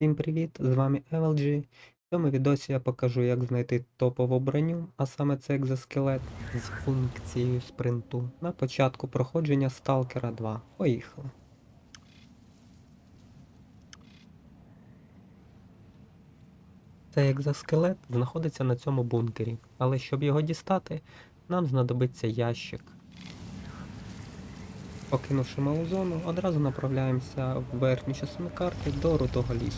Всім привіт! З вами LG. В цьому відосі я покажу, як знайти топову броню, а саме це екзоскелет з функцією спринту на початку проходження Stalker 2. Поїхали. Цей екзоскелет знаходиться на цьому бункері, але щоб його дістати, нам знадобиться ящик. Покинувши малу зону, одразу направляємося в верхню частину карти до Рудого лісу.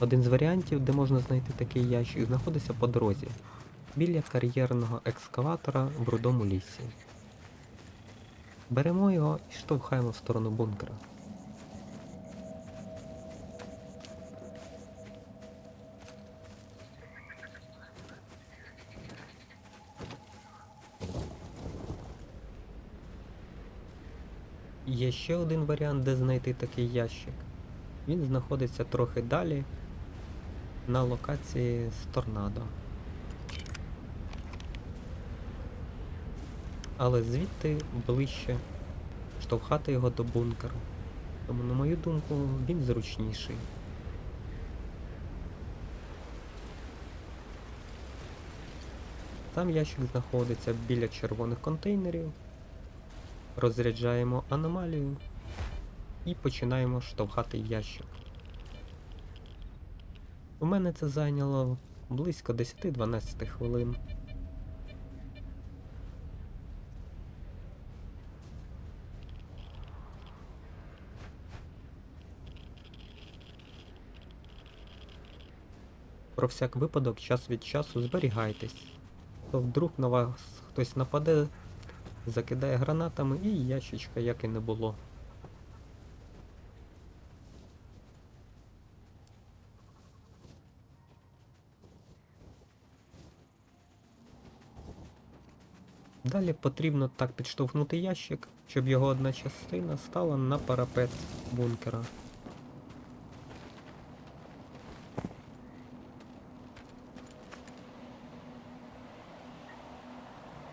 Один з варіантів, де можна знайти такий ящик, знаходиться по дорозі, біля кар'єрного екскаватора в Рудому лісі. Беремо його і штовхаємо в сторону бункера. Є ще один варіант, де знайти такий ящик. Він знаходиться трохи далі на локації з торнадо. Але звідти ближче штовхати його до бункеру. Тому, на мою думку, він зручніший. Там ящик знаходиться біля червоних контейнерів. Розряджаємо аномалію і починаємо штовхати ящик. У мене це зайняло близько 10-12 хвилин. Про всяк випадок час від часу зберігайтесь. То вдруг на вас хтось нападе, закидає гранатами і ящичка як і не було. Далі потрібно так підштовхнути ящик, щоб його одна частина стала на парапет бункера.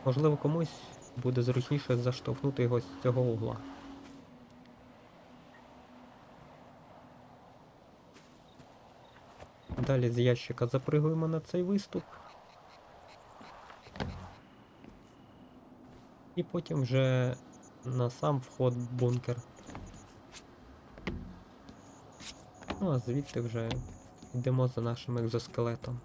Можливо, комусь буде зручніше заштовхнути його з цього угла. Далі з ящика запригуємо на цей виступ. І потім вже на сам вход бункер. Ну а звідти вже йдемо за нашим екзоскелетом.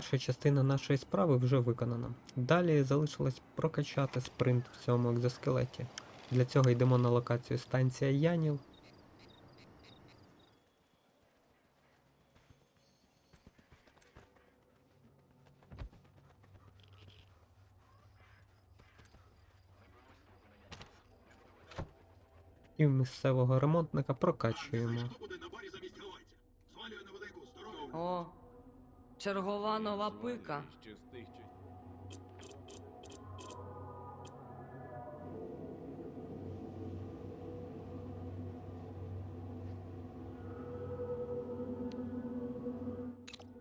Перша частина нашої справи вже виконана. Далі залишилось прокачати спринт в цьому екзоскелеті. Для цього йдемо на локацію станція Янів. І в місцевого ремонтника прокачуємо. О, чергова нова пика.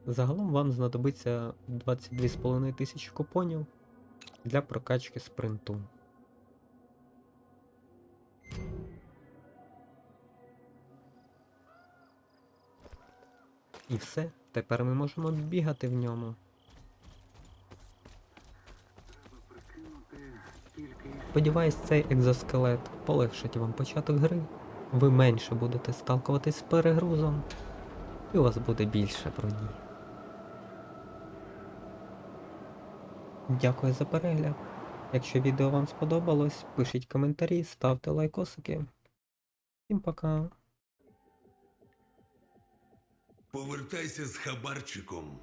Загалом вам знадобиться 22,5 тисячі купонів для прокачки спринту. І все, тепер ми можемо бігати в ньому. Сподіваюсь, цей екзоскелет полегшить вам початок гри. Ви менше будете сталкуватись з перегрузом, і у вас буде більше броні. Дякую за перегляд. Якщо відео вам сподобалось, пишіть коментарі, ставте лайкосики. Всім пока. Повертайся з хабарчиком.